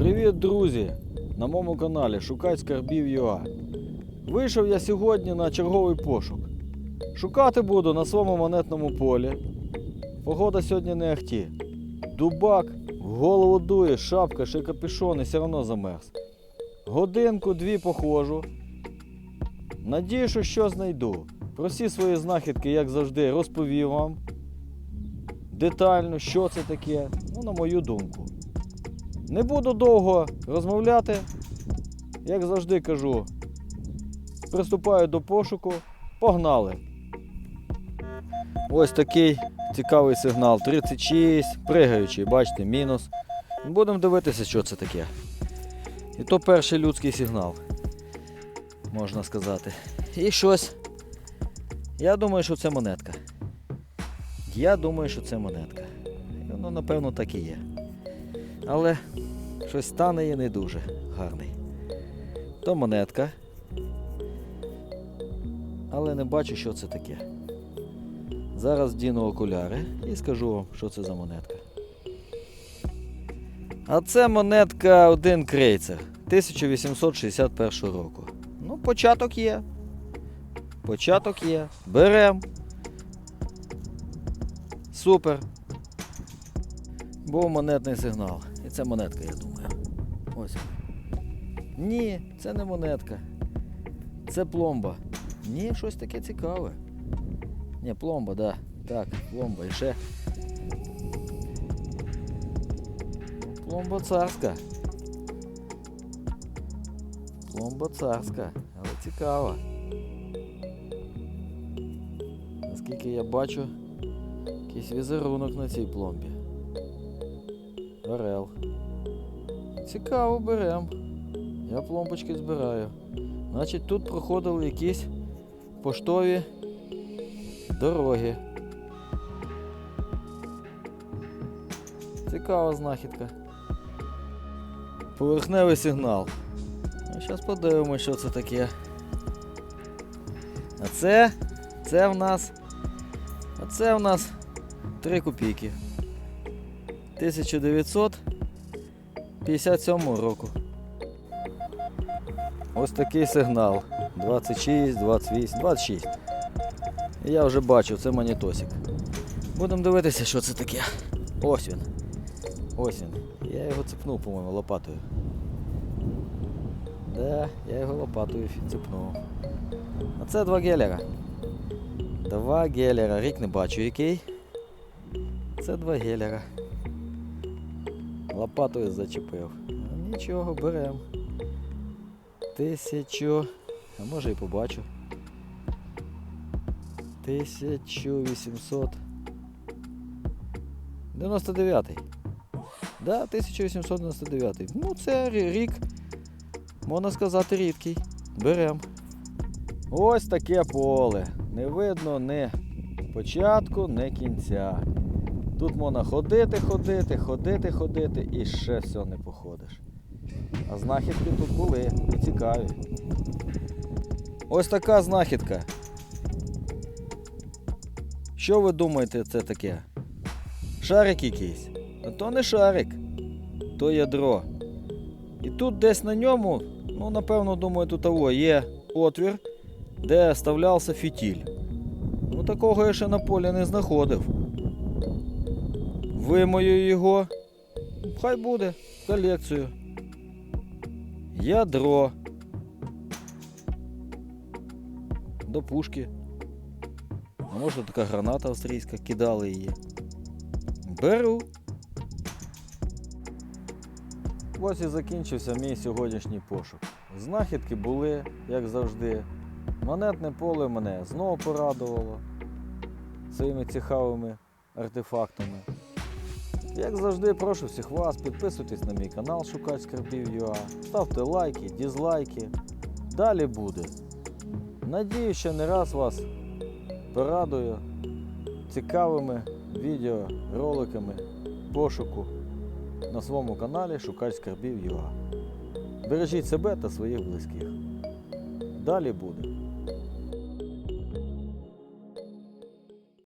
Привіт, друзі! На моєму каналі Шукай скарбів ЮА. Вийшов я сьогодні на черговий пошук. Шукати буду на своєму монетному полі. Погода сьогодні не ахті. Дубак, голову дує, шапка, ще капюшон і все одно замерз. Годинку-дві походжу. Надію, що що знайду. Про всі свої знахідки, як завжди, розповів вам. Детально, що це таке, ну, на мою думку. Не буду довго розмовляти. Як завжди кажу, приступаю до пошуку. Погнали. Ось такий цікавий сигнал. 36, пригаючий, бачите, мінус. Будемо дивитися, що це таке. І то перший людський сигнал, можна сказати. І щось. Я думаю, що це монетка. Я думаю, що це монетка. Воно, напевно, так і є. Але щось стане і не дуже гарний. То монетка. Але не бачу, що це таке. Зараз діну окуляри і скажу вам, що це за монетка. А це монетка один крейцер 1861 року. Ну, початок є. Початок є. Берем. Супер. Був монетний сигнал. І це монетка, я думаю. Ось. Ні, це не монетка. Це пломба. Ні, щось таке цікаве. Ні, пломба, да. Так, пломба і ще. Пломба царська. Пломба царська, але цікава. Наскільки я бачу, якийсь візерунок на цій пломбі. Орел. Цікаво берем. Я пломбочки збираю. Значить, тут проходили якісь поштові дороги. Цікава знахідка. Поверхневий сигнал. Зараз подивимося, що це таке. А це, це в нас. А це в нас 3 копійки. 1957 року. Ось такий сигнал. 26, 28, 26. Я вже бачив, це монітосик. Будемо дивитися, що це таке. Ось він. Ось він. Я його цепнув, по-моєму, лопатою. Да, я його лопатою цепнув. А це два гелера. Два гелера. Рік не бачу який. Це два гелера. Лопатою зачепив. Нічого, берем. Тисячу. А може і побачу. 1899. Да, 1899. Ну, це рік, можна сказати, рідкий. Берем. Ось таке поле. Не видно ні початку, ні кінця. Тут можна ходити, ходити, ходити, ходити і ще все не походиш. А знахідки тут були, і цікаві. Ось така знахідка. Що ви думаєте, це таке? Шарик якийсь? А то не шарик, то ядро. І тут десь на ньому, ну напевно, думаю, тут того є отвір, де вставлявся фітіль. Ну такого я ще на полі не знаходив. Вимою його. Хай буде колекцію. Ядро. До пушки. А може така граната австрійська, кидали її. Беру. Ось і закінчився мій сьогоднішній пошук. Знахідки були, як завжди. Монетне поле мене знову порадувало своїми цікавими артефактами. Як завжди, прошу всіх вас, підписуйтесь на мій канал Шукать Скарбів ЮА, ставте лайки, дізлайки. Далі буде. Надію, що не раз вас порадую цікавими відео, роликами пошуку на своєму каналі Шукать Скарбів Бережіть себе та своїх близьких. Далі буде.